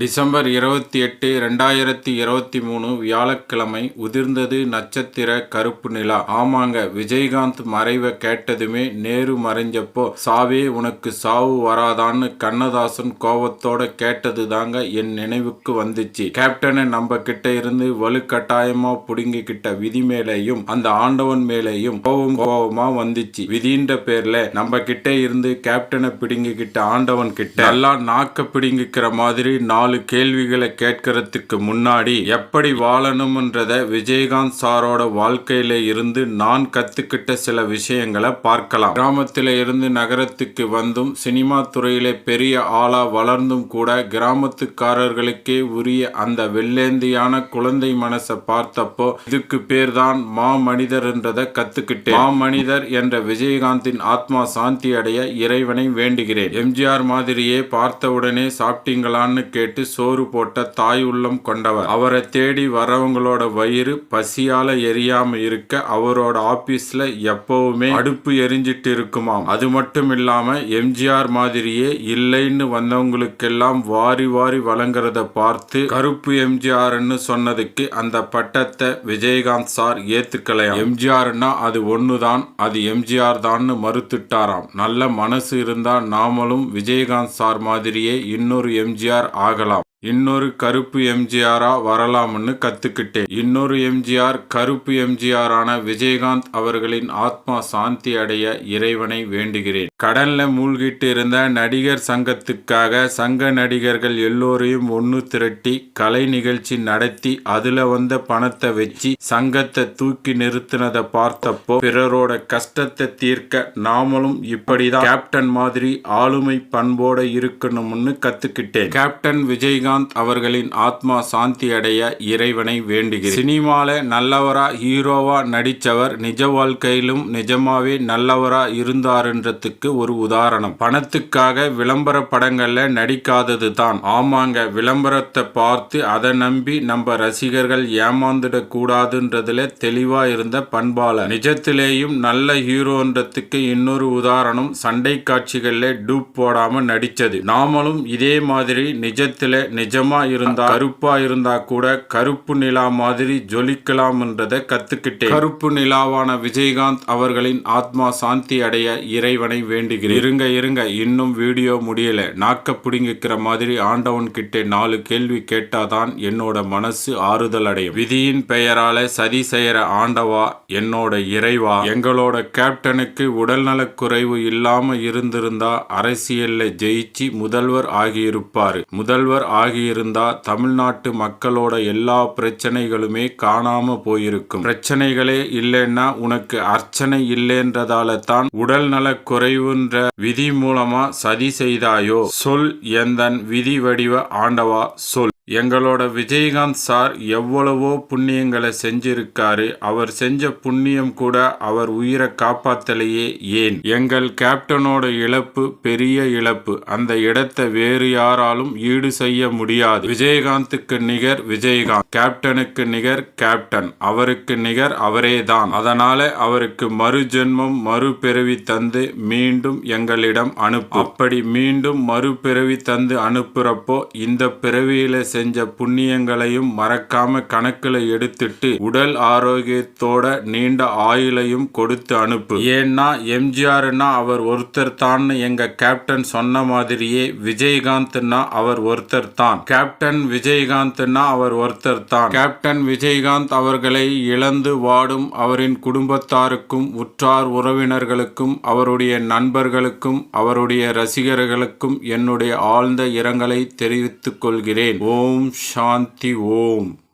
December இருபத்தி எட்டு ரெண்டாயிரத்தி இருபத்தி மூணு வியாழக்கிழமை உதிர்ந்தது நட்சத்திர கருப்பு நிலா. ஆமாங்க விஜயகாந்த் மறைவை கேட்டதுமே நேரு மறைஞ்சப்போ சாவே உனக்கு சாவு வராதான்னு கண்ணதாசன் கோபத்தோட கேட்டது தாங்க என் நினைவுக்கு வந்துச்சு. கேப்டனை நம்ம கிட்ட இருந்து வலுக்கட்டாயமா புடுங்கிக்கிட்ட விதி மேலேயும் அந்த ஆண்டவன் மேலேயும் கோபம் கோபமா வந்துச்சு. விதின்ற பேர்ல நம்ம கிட்ட இருந்து கேப்டனை பிடுங்கிக்கிட்ட ஆண்டவன் கிட்ட எல்லாம் நாக்க பிடுங்கிக்கிற மாதிரி நாலு நாலு கேள்விகளை கேட்கறதுக்கு முன்னாடி எப்படி வாழணும்ன்றத விஜயகாந்த் சாரோட வாழ்க்கையில இருந்து நான் கத்துக்கிட்ட சில விஷயங்களை பார்க்கலாம். கிராமத்தில இருந்து நகரத்துக்கு வந்தும் சினிமா துறையில பெரிய ஆளா வளர்ந்தும் கூட கிராமத்துக்காரர்களுக்கே உரிய அந்த வெள்ளேந்தியான குழந்தை மனசை பார்த்தப்போ இதுக்கு பேர் தான் மா மனிதர் என்றதை கத்துக்கிட்டேன். மா மனிதர் என்ற விஜயகாந்தின் ஆத்மா சாந்தி அடைய இறைவனை வேண்டுகிறேன். எம்ஜிஆர் மாதிரியே பார்த்தவுடனே சாப்பிட்டீங்களான்னு கேட்டு சோறு போட்ட தாய் உள்ளம் கொண்டவர். அவரை தேடி வரவங்களோட வயிறு பசியால எரியாம இருக்க அவரோட ஆபீஸ்ல எப்பவுமே அடுப்பு எரிஞ்சிட்டு இருக்குமாம். அது மட்டும் இல்லாம எம்ஜிஆர் மாதிரியே இல்லைன்னு வந்தவங்களுக்கெல்லாம் வாரி வாரி வழங்குறத பார்த்து கருப்பு எம்ஜிஆர்னு சொன்னதுக்கு அந்த பட்டத்தை விஜயகாந்த் சார் ஏத்துக்கலையாம். எம்ஜிஆர்னா அது ஒண்ணுதான் அது எம்ஜிஆர் தான்னு மறுத்துட்டாராம். நல்ல மனசு இருந்தா நாமளும் விஜயகாந்த் சார் மாதிரியே இன்னொரு எம்ஜிஆர் ஆகலாம். இன்னொரு கருப்பு எம்ஜிஆரா வரலாம்னு கத்துக்கிட்டேன். இன்னொரு எம்ஜிஆர் கருப்பு எம்ஜிஆரான விஜயகாந்த் அவர்களின் ஆத்மா சாந்தி அடைய இறைவனை வேண்டுகிறேன். கடல்ல மூழ்கிட்டு இருந்த நடிகர் சங்கத்துக்காக சங்க நடிகர்கள் எல்லோரையும் ஒன்று திரட்டி கலை நிகழ்ச்சி நடத்தி அதுல வந்த பணத்தை வச்சு சங்கத்தை தூக்கி நிறுத்தினதை பார்த்தப்போ பிறரோட கஷ்டத்தை தீர்க்க நாமளும் இப்படிதான் கேப்டன் மாதிரி ஆளுமை பண்போட இருக்கணும்னு கத்துக்கிட்டேன். கேப்டன் விஜயகாந்த் அவர்களின் ஆத்மா சாந்தி அடைய இறைவனை வேண்டுகிறேன். சினிமால நல்லவரா ஹீரோவா நடிச்சவர் நிஜ வாழ்க்கையிலும் நிஜமாவே நல்லவரா இருந்தாருன்றதுக்கு ஒரு உதாரணம். பணத்துக்காக விளம்பர படங்கள்ல நடிக்காதது தான். ஆமாங்க விளம்பரத்தை பார்த்து அதை நம்பி நம்ம ரசிகர்கள் ஏமாந்துட கூடாதுன்றதுல தெளிவா இருந்த பண்பாளர். நிஜத்திலேயும் நல்ல ஹீரோன்றதுக்கு இன்னொரு உதாரணம் சண்டை காட்சிகள்ல டூப் போடாம நடிச்சது. நாமளும் இதே மாதிரி நிஜத்துல நிஜமா இருந்தா கருப்பா இருந்தா கூட கருப்பு நிலா மாதிரி ஜொலிக்கலாம்ன்றத கத்துக்கிட்டேன். கருப்பு நிலாவான விஜயகாந்த் அவர்களின் ஆத்மா சாந்தி அடைய இறைவனை வேண்டுகிறேன். இருங்க இருங்க. இன்னும் வீடியோ முடியல. நாக்க பிடுங்கிக்கிற மாதிரி ஆண்டவன் கிட்டே நாலு கேள்வி கேட்டாதான் என்னோட மனசு ஆறுதல் அடையும். விதியின் பெயரால சதி செய்யற ஆண்டவா என்னோட இறைவா? எங்களோட கேப்டனுக்கு உடல்நலக் குறைவு இல்லாம இருந்திருந்தா அரசியல்ல ஜெயிச்சு முதல்வர் ஆகியிருப்பாரு. முதல்வர் ஆகியிருந்தா தமிழ்நாட்டு மக்களோட எல்லா பிரச்சனைகளுமே காணாம போயிருக்கும். பிரச்சனைகளே இல்லைன்னா உனக்கு அர்ச்சனை இல்லைன்றதால தான் உடல் குறைவு குறைவுன்ற விதி மூலமா சதி செய்தாயோ? சொல் எந்தன் விதி வடிவ ஆண்டவா சொல். எங்களோட விஜயகாந்த் சார் எவ்வளவோ புண்ணியங்களை செஞ்சிருக்காரு. அவர் செஞ்ச புண்ணியம் கூட அவர் உயிரை காப்பாத்தலையே ஏன்? எங்கள் கேப்டனோட இழப்பு பெரிய இழப்பு. அந்த இடத்தை வேறு யாராலும் ஈடு செய்ய முடியாது. விஜயகாந்துக்கு நிகர் விஜயகாந்த். கேப்டனுக்கு நிகர் கேப்டன். அவருக்கு நிகர் அவரே தான். அதனால அவருக்கு மறு ஜென்மம் மறுபிறவி தந்து மீண்டும் எங்களிடம் அனுப்பு. அப்படி மீண்டும் மறுபிறவி தந்து அனுப்புறப்போ இந்த பிறவியில செஞ்ச புண்ணியங்களையும் மறக்காம கணக்குல எடுத்துட்டு உடல் ஆரோக்கியத்தோட நீண்ட ஆயுளையும் கொடுத்து அனுப்பு. ஏன்னா எம்ஜிஆர்னா அவர் ஒருத்தர் தான் எங்க கேப்டன் சொன்ன மாதிரியே விஜயகாந்த்னா அவர் ஒருத்தர் தான். கேப்டன் விஜயகாந்த்னா அவர் ஒருத்தர் தான். கேப்டன் விஜயகாந்த் அவர்களை இழந்து வாடும் அவரின் குடும்பத்தாருக்கும் உற்றார் உறவினர்களுக்கும் அவருடைய நண்பர்களுக்கும் அவருடைய ரசிகர்களுக்கும் என்னுடைய ஆழ்ந்த இரங்கலை தெரிவித்துக் கொள்கிறேன். ஓம் சாந்தி ஓம்.